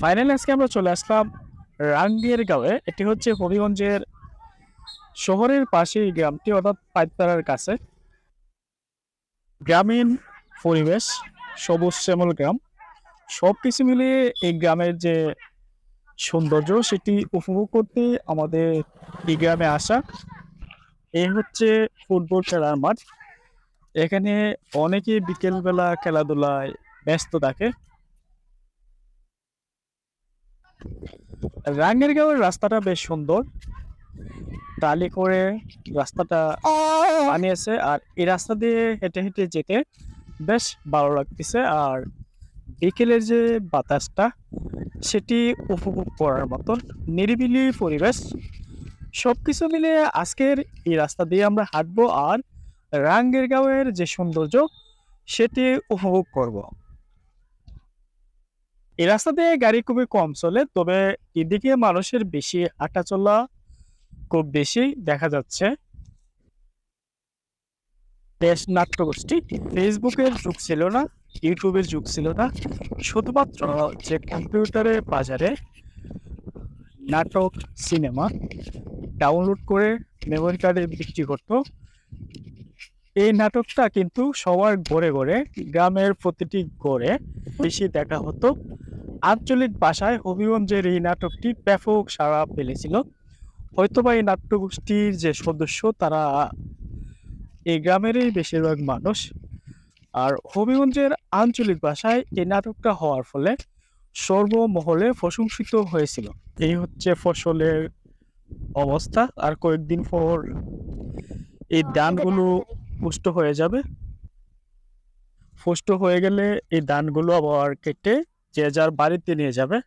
Finally আজকে আমরা চলে আসলাম রাঙ্গিয়ার গাঁয়ে এটি হচ্ছে হবিগঞ্জের শহরের পাশে এই গ্রামটি, অর্থাৎ পাইকপাড়ার কাছে। গ্রামীণ পরিবেশ, সবুজ শ্যামল গ্রাম। সব কিছু মিলিয়ে এই গ্রামের যে সৌন্দর্য, সেটি উপভোগ করতে আমাদের এই গ্রামে আসা। এই হচ্ছে ফুটবল খেলার মাঠ। এখানে অনেকে বিকেলবেলা খেলাধুলায় ব্যস্ত থাকে। রাঙ্গের গাঁয়ের রাস্তাটা বেশ সুন্দর। টালি করে রাস্তাটা বানিয়েছে আর এই রাস্তা দিয়ে হেঁটে হেঁটে যেতে বেশ ভালো লাগতেছে আর বিকেলের যে বাতাসটা, সেটি উপভোগ করার মতন নিরিবিলি পরিবেশ। সব কিছু মিলে আজকের এই রাস্তা দিয়ে আমরা হাঁটবো আর রাঙ্গের গাঁয়ের যে সৌন্দর্য, সেটি উপভোগ করব। এই রাস্তা দিয়ে গাড়ি খুবই কম চলে, তবে এদিকে মানুষের বেশি হাঁটা চলা খুব বেশি দেখা যাচ্ছে। দেশ নাট্যগোষ্ঠী ফেসবুকের যুগ ছিল না, ইউটিউবের যুগ ছিল না, শুধুমাত্র যে কম্পিউটারের বাজারে নাটক, সিনেমা ডাউনলোড করে মেমোরি কার্ডে বিক্রি করতো। এই নাটকটা কিন্তু সবার ঘরে ঘরে, গ্রামের প্রতিটি ঘরে বেশি দেখা হতো। আঞ্চলিক ভাষায় হবিগঞ্জের এই নাটকটি ব্যাপক সাড়া ফেলেছিল। হয়তোবা এই নাট্যগোষ্ঠীর যে সদস্য তারা এই গ্রামেরই বেশিরভাগ মানুষ। আর হবিগঞ্জের আঞ্চলিক ভাষায় এই নাটকটা হওয়ার ফলে সর্বমহলে প্রশংসিত হয়েছিল। এই হচ্ছে ফসলের অবস্থা। আর কয়েকদিন পর এই দানগুলো পুষ্ট হয়ে যাবে। পুষ্ট হয়ে গেলে এই দানগুলো আবার কেটে যে যার বাড়িতে নিয়ে যাবে।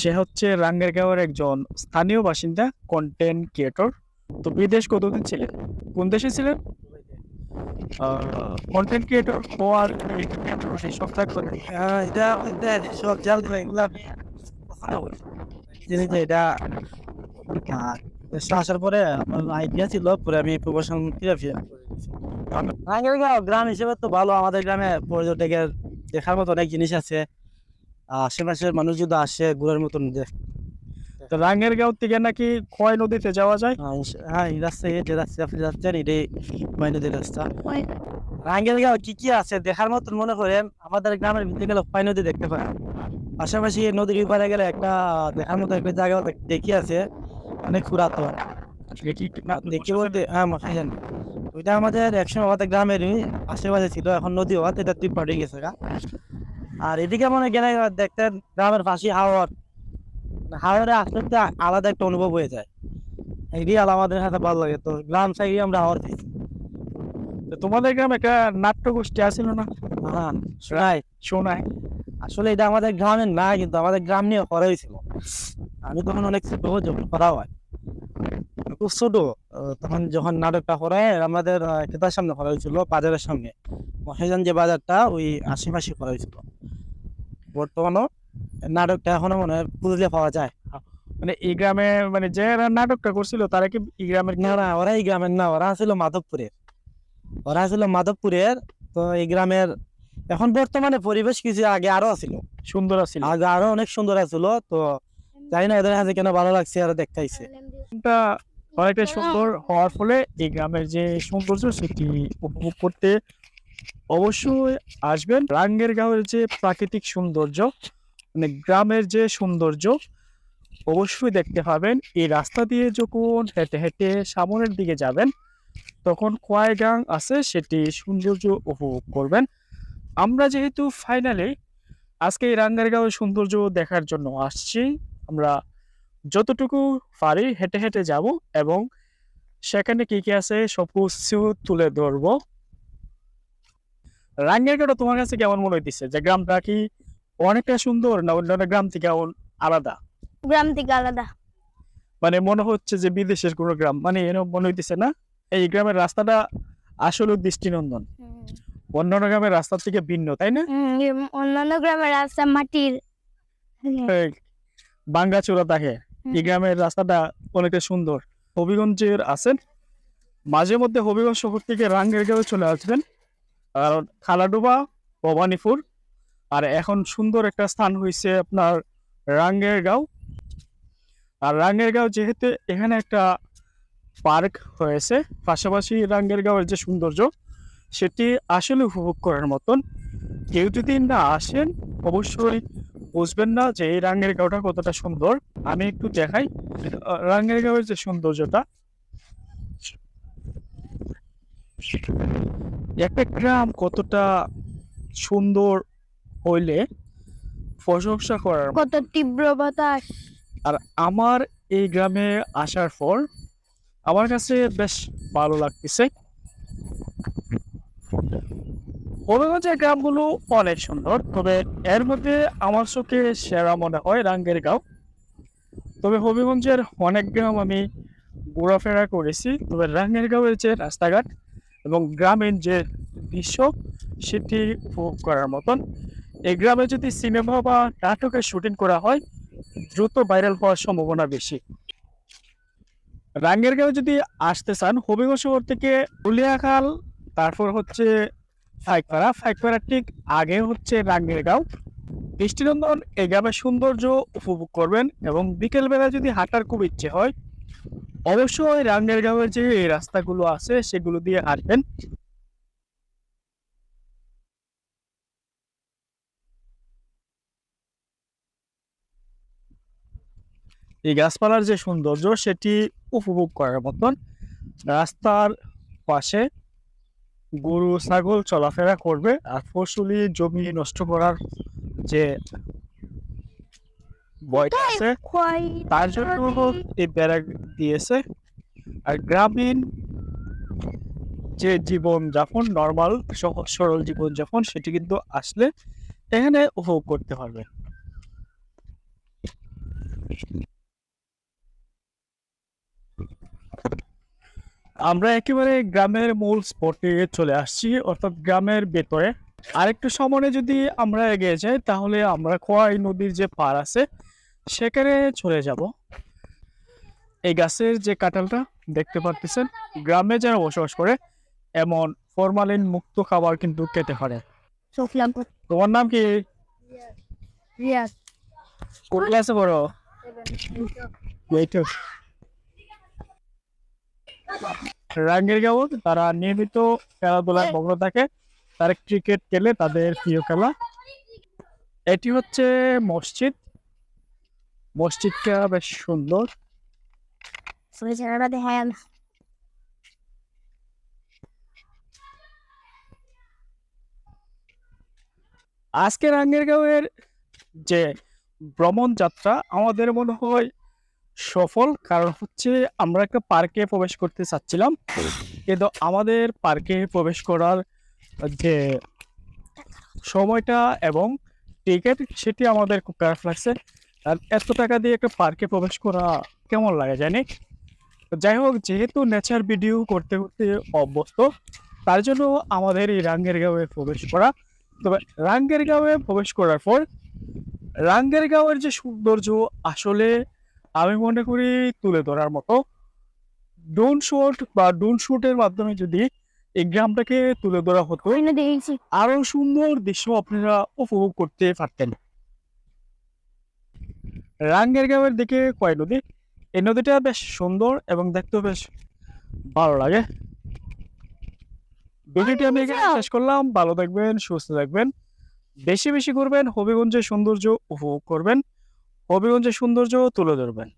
সে হচ্ছে রাঙ্গেরগাঁওয়ের একজন স্থানীয় বাসিন্দা কন্টেন্ট ক্রিয়েটর তো বিদেশ কতদিন ছিলেন? কোন দেশে ছিলেন? কন্টেন্ট ক্রিয়েটর হওয়ার এটা সব জাল আসার পরে আমার আইডিয়া ছিল পরে আমি আগেরগাঁও গ্রাম হিসেবে তো ভালো আমাদের গ্রামে পর্যটকের দেখার মতো অনেক জিনিস আছে। আশেপাশের মানুষ যদি আসে ঘুরার মতন দেখ তো রাঙ্গেরগাঁও থেকে নাকি খয় নদীতে যাওয়া যায়? হ্যাঁ এই রাস্তা যে রাস্তা আপনি যাচ্ছেন এটাই মাইনদের রাস্তা। রাঙ্গেরগাঁও কি কি আছে? দেখার মতন মনে করেন আমাদের গ্রামের ভিতরে গেলে পাই নদী দেখতে পায়? পাশাপাশি নদীর পারে গেলে একটা দেখার মতো একটা জায়গা দেখি আছে অনেক পুরাতন। দেখি বলতে হ্যাঁ মাথায় জানি। ওইটা আমাদের একসময় আমাদের গ্রামেরই আশেপাশে ছিল এখন নদী হওয়াতে এটা তুই পাড়ে গেছে গা। আর এদিকে মনে গেলে দেখতেন গ্রামের পাশে হাওয়ার হাওয়ারে আসতে আসতে আলাদা একটা অনুভব হয়ে যায়। এই আলা আমাদের হাতে ভালো লাগে। তো গ্রাম সাইডে আমরা হাওয়ার তো তোমাদের গ্রামে একটা নাট্যগোষ্ঠী আসিল না? হ্যাঁ শোনাই। শোনায় আসলে এটা আমাদের গ্রামের না কিন্তু আমাদের গ্রাম নিয়ে করা হয়েছিল। আমি তখন অনেক ছোট যখন করা হয়। খুব ছোট তখন যখন নাটকটা করা হয় আমাদের খেতার সামনে করা হয়েছিল বাজারের সামনে। মহেজান যে বাজারটা ওই আশেপাশে করা হয়েছিল। বর্তমানেও নাটকটা এখনও মনে হয় খুঁজলে পাওয়া যায়। মানে এই গ্রামে মানে যে নাটকটা করছিল তারা কি এই গ্রামের না না ওরা এই গ্রামের না ওরা ছিল মাধবপুরের। ওরা ছিল মাধবপুরের তো এই গ্রামের এখন বর্তমানে পরিবেশ কিছু আগে আরও ছিল সুন্দর আছিল। আগে আরও অনেক সুন্দর আছিল তো জানি না এদের কাছে কেন ভালো লাগছে আর দেখাইছে গ্রামটা অনেকটা সুন্দর হওয়ার ফলে এই গ্রামের যে সৌন্দর্য সেটি উপভোগ করতে অবশ্যই আসবেন। রাঙ্গের গাঁয়ের যে প্রাকৃতিক সৌন্দর্য মানে গ্রামের যে সৌন্দর্য, অবশ্যই দেখতে পাবেন। এই রাস্তা দিয়ে যখন হেঁটে হেঁটে সামনের দিকে যাবেন, তখন কয় গাং আছে, সেটি সৌন্দর্য উপভোগ করবেন। আমরা যেহেতু ফাইনালি আজকে এই রাঙ্গের গাঁয়ের সৌন্দর্য দেখার জন্য আসছি, আমরা যতটুকু পারি হেঁটে হেঁটে যাব এবং সেখানে কি কি আছে সব কিছু তুলে ধরবো। রাঙ্গেরগাঁওটা তোমার কাছে কেমন মনে হইতেছে? যে গ্রামটা কি অনেকটা সুন্দর না অন্যান্য গ্রাম থেকে আলাদা? গ্রাম থেকে আলাদা। মানে মনে হচ্ছে যে বিদেশের কোনো গ্রাম মানে এরকম মনে হইতেছে না? এই গ্রামের রাস্তাটা আসলে দৃষ্টিনন্দন। অন্যান্য গ্রামের রাস্তা থেকে ভিন্ন তাই না? অন্যান্য গ্রামের রাস্তা মাটির। বাঙ্গাচোরা থাকে এই গ্রামের রাস্তাটা অনেকটা সুন্দর। হবিগঞ্জের আছেন। মাঝে মধ্যে হবিগঞ্জ শহর থেকে রাঙ্গের গাঁও চলে আসবেন। আর খালাডোবা, ভবানীপুর, আর এখন সুন্দর একটা স্থান হয়েছে আপনার রাঙ্গের গাঁও আর রাঙ্গের গাঁও যেহেতু এখানে একটা পার্ক হয়েছে, পাশাপাশি রাঙ্গের গাঁওয়ের যে সৌন্দর্য, সেটি আসলে উপভোগ করার মতন। কেউ যদি না আসেন, অবশ্যই বুঝবেন না যে এই রাঙ্গের গাঁওটা কতটা সুন্দর। আমি একটু দেখাই রাঙ্গের গাঁওয়ের যে সৌন্দর্যটা। একটা গ্রাম কতটা সুন্দর হইলে প্রশংসা করার কত তীব্র বাতাস। আর আমার এই গ্রামে আসার পর আমার কাছে বেশ ভালো লাগতেছে। হবিগঞ্জের গ্রামগুলো অনেক সুন্দর তবে এর মধ্যে আমার চোখে সেরা মনে হয় রাঙ্গের গাঁও। তবে হবিগঞ্জের অনেক গ্রাম আমি ঘোরাফেরা করেছি তবে রাঙ্গের গাঁওয়ের যে রাস্তাঘাট এবং গ্রামের যে দৃশ্য, সেটি উপভোগ করার মতন। এই গ্রামে যদি সিনেমা বা নাটকের শুটিং করা হয়, দ্রুত ভাইরাল হওয়ার সম্ভাবনা বেশি। রাঙ্গের গাঁও যদি আসতে চান, হবিগঞ্জ শহর থেকে উলিয়াখাল, তারপর হচ্ছে ফাইকপাড়া। ফাইকপাড়ার ঠিক আগে হচ্ছে রাঙ্গের গাঁও বৃষ্টিনন্দন এই গ্রামের সৌন্দর্য উপভোগ করবেন এবং বিকেলবেলা যদি হাঁটার খুব ইচ্ছে হয় অবশ্যই গাঁওয়ের যে রাস্তাগুলো আছে, সেগুলো দিয়ে হাঁটবেন এই গাছপালার যে সৌন্দর্য, সেটি উপভোগ করার মতন রাস্তার পাশে গরু, ছাগল চলাফেরা করবে। আর ফসলি জমি নষ্ট করার যে ভয়টা আছে তার জন্য এই বেড়া দিয়েছে আর গ্রামীণ যে জীবন যাপন নর্মাল সহজ সরল জীবন যাপন সেটি কিন্তু আসলে এখানে উপভোগ করতে পারবে। আমরা একেবারে গ্রামের মূল স্পটে চলে আসছি অর্থাৎ গ্রামের ভেতরে। আরেকটু সামনে যদি আমরা এগিয়ে যাই তাহলে আমরা খোয়াই নদীর যে পার আছে সেখানে চলে যাব। এই গাছের যে কাঁঠালটা দেখতে পারতেছেন গ্রামে যারা বসবাস করে এমন ফরমালিন মুক্ত খাবার কিন্তু খেতে পারে। তোমার নাম কি? রিয়াজ। কোন ক্লাসে পড়ো? রাঙ্গের গাঁও তারা নিয়মিত খেলাধুলায় মগ্ন থাকে। তারা ক্রিকেট খেলে তাদের প্রিয় খেলা। এটি হচ্ছে মসজিদ। মসজিদটা বেশ সুন্দর। সরিষাটা দেখায় না আজকে রাঙ্গের যে ভ্রমণ যাত্রা আমাদের মনে হয় সফল। কারণ হচ্ছে আমরা একটা পার্কে প্রবেশ করতে চাচ্ছিলাম। কিন্তু আমাদের পার্কে প্রবেশ করার যে সময়টা এবং টিকিট সেটি আমাদের খুব খারাপ লাগছে। আর এত টাকা দিয়ে একটা পার্কে প্রবেশ করা কেমন লাগে জানি তো যাই হোক যেহেতু নেচার ভিডিও করতে করতে অভ্যস্ত তার জন্য আমাদের এই রাঙ্গের গাঁয়ে প্রবেশ করা। তবে রাঙ্গের গাঁয়ে প্রবেশ করার পর রাঙ্গের গাঁয়ের যে সৌন্দর্য আসলে আমি মনে করি তুলে ধরার মতো। ডোন শুট বা ডোন শুটের মাধ্যমে যদি এই গ্রামটাকে তুলে ধরা হতো আরও সুন্দর দৃশ্য আপনারা উপভোগ করতে পারতেন। রাঙ্গের গাঁয়ের দিকে কয় নদী। এই নদীটা বেশ সুন্দর এবং দেখতেও বেশ ভালো লাগে। ভিডিওটি আমি এখানে শেষ করলাম। ভালো থাকবেন সুস্থ থাকবেন। বেশি বেশি করবেন হবিগঞ্জের সৌন্দর্য উপভোগ করবেন। হবিগঞ্জের সৌন্দর্য তুলে ধরবেন।